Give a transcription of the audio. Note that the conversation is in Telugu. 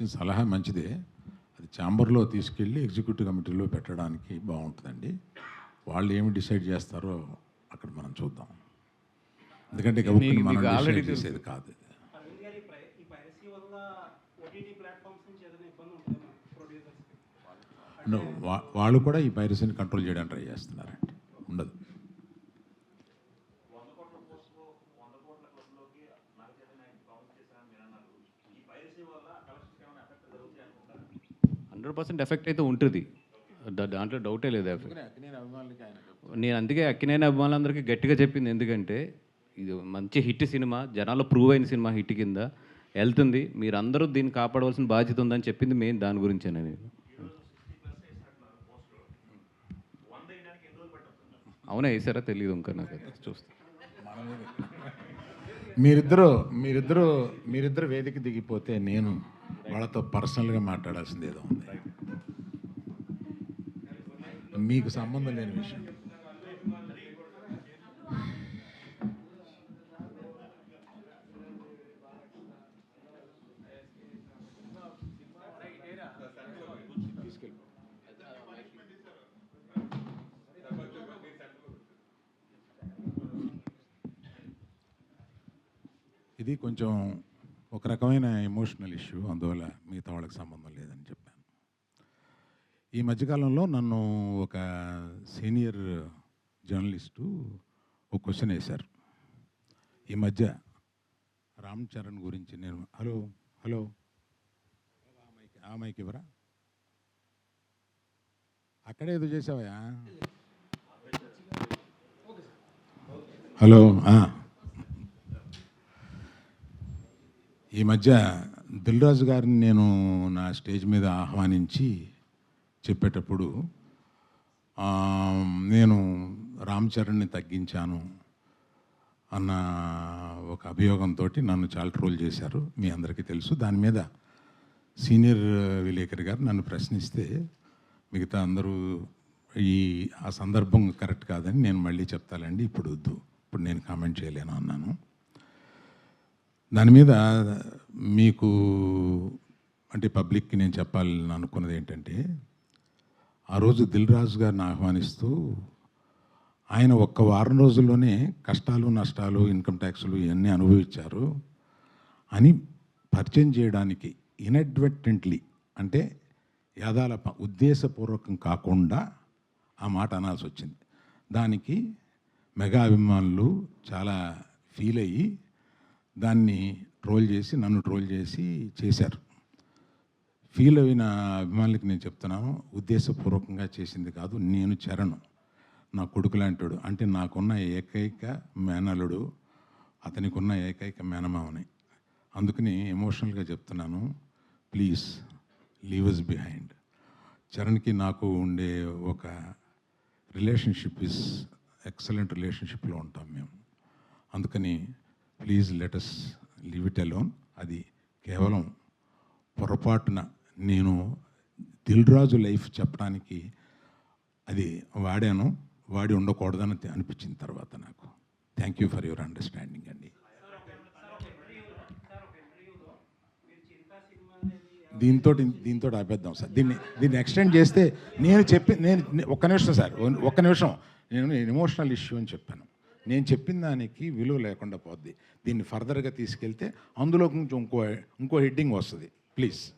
ఇచ్చిన సలహా మంచిదే. అది ఛాంబర్లో తీసుకెళ్ళి ఎగ్జిక్యూటివ్ కమిటీలో పెట్టడానికి బాగుంటుందండి. వాళ్ళు ఏమి డిసైడ్ చేస్తారో అక్కడ మనం చూద్దాం. ఎందుకంటే మనం డిసైడ్ చేసేది కాదు. ఇది. అరవింద్ గారు ఈ ప్రై- ఈ పైరసీ వల్ల ఓటీటీ ప్లాట్ఫామ్స్ నుంచి ఏదైనా ఇబ్బంది ఉంటుందా ప్రొడ్యూసర్స్కి No, వా- వాళ్ళు కూడా ఈ పైరసీని కంట్రోల్ చేయడానికి ట్రై చేస్తున్నారండి. ఉండదు. హండ్రెడ్ పర్సెంట్ ఎఫెక్ట్ అయితే ఉంటుంది. దాంట్లో డౌటే లేదు ఎఫెక్ట్. నేను అందుకే అక్కినేని అభిమానులందరికీ గట్టిగా చెప్పింది ఎందుకంటే ఇది మంచి హిట్ సినిమా జనాల్లో ప్రూవ్ అయిన సినిమా హిట్ కింద వెళ్తుంది. మీరందరూ దీన్ని కాపాడవలసిన బాధ్యత ఉందని చెప్పింది మెయిన్ దాని గురించేనే నేను. అవునా వేసారా తెలియదు ఇంకా నాకైతే. చూస్తా. మీరిద్దరూ మీరిద్దరూ మీరిద్దరు వేదిక దిగిపోతే నేను వాళ్ళతో పర్సనల్గా మాట్లాడాల్సింది ఏదో ఉంది. మీకు సంబంధం లేని విషయం. ఇది కొంచెం ఒక రకమైన ఎమోషనల్ ఇష్యూ అందువల్ల మిగతా వాళ్ళకి సంబంధం లేదని చెప్పాను. ఈ మధ్యకాలంలో నన్ను ఒక సీనియర్ జర్నలిస్టు ఒక క్వశ్చన్ వేశారు. ఈ మధ్య రామ్ చరణ్ గురించి నేను హలో హలో. ఆ మైక్ ఇవ్వరా? అక్కడే ఏదో చేసావయా హలో ఈ మధ్య దిల్రాజు గారిని నేను నా స్టేజ్ మీద ఆహ్వానించి చెప్పేటప్పుడు నేను రామ్ చరణ్ని తగ్గించాను అన్న ఒక అభియోగంతో నన్ను చాలా ట్రోల్ చేశారు మీ అందరికీ తెలుసు. దాని మీద సీనియర్ విలేకరి గారు నన్ను ప్రశ్నిస్తే మిగతా అందరూ ఈ ఆ సందర్భం కరెక్ట్ కాదని నేను మళ్ళీ చెప్తానండి ఇప్పుడు వద్దు ఇప్పుడు నేను కామెంట్ చేయలేను అన్నాను. దాని మీద మీకు అంటే పబ్లిక్కి నేను చెప్పాలని అనుకున్నది ఏంటంటే ఆ రోజు దిల్ రాజు గారిని ఆహ్వానిస్తూ ఆయన ఒక్క వారం రోజుల్లోనే కష్టాలు నష్టాలు ఇన్కమ్ ట్యాక్స్లు ఇవన్నీ అనుభవించారు. అని పరిచయం చేయడానికి ఇన్అడ్వర్టెంట్లీ అంటే యాదాల ఉద్దేశపూర్వకం కాకుండా ఆ మాట అనాల్సి వచ్చింది. దానికి మెగా అభిమానులు చాలా ఫీల్ అయ్యి దాన్ని ట్రోల్ చేసి నన్ను ట్రోల్ చేసి చేశారు. ఫీల్ అయిన అభిమానులకి నేను చెప్తున్నాను ఉద్దేశపూర్వకంగా చేసింది కాదు నేను చరణ్. నా కొడుకు లాంటివాడు అంటే నాకున్న ఏకైక మేనలుడు అతనికి ఉన్న ఏకైక మేనమావని అందుకని ఎమోషనల్గా చెప్తున్నాను ప్లీజ్ లీవ్ బిహైండ్ చరణ్కి నాకు ఉండే ఒక రిలేషన్షిప్ ఇస్ ఎక్సలెంట్ రిలేషన్షిప్లో ఉంటాం మేము. అందుకని please let's leave it alone అది కేవలం పొరపాటున నేను దిల్ రాజు లైఫ్ చెప్పడానికి అది వాడాను వాడి ఉండకూడదని అనిపించిన తర్వాత నాకు. Thank you for your understanding అండి. దీంతో దీంతో ఆపేద్దాం సార్. దీన్ని దీన్ని ఎక్స్టెండ్ చేస్తే నేను చెప్పి నేను ఒక్క నిమిషం సార్. ఒక్క నిమిషం. నేను ఎమోషనల్ ఇష్యూ అని చెప్పాను. నేను చెప్పిన దానికి విలువ లేకుండా పోద్ది. దీన్ని ఫర్దర్గా తీసుకెళ్తే అందులో కొంచెం ఇంకో ఇంకో హెడ్డింగ్ వస్తుంది. ప్లీజ్.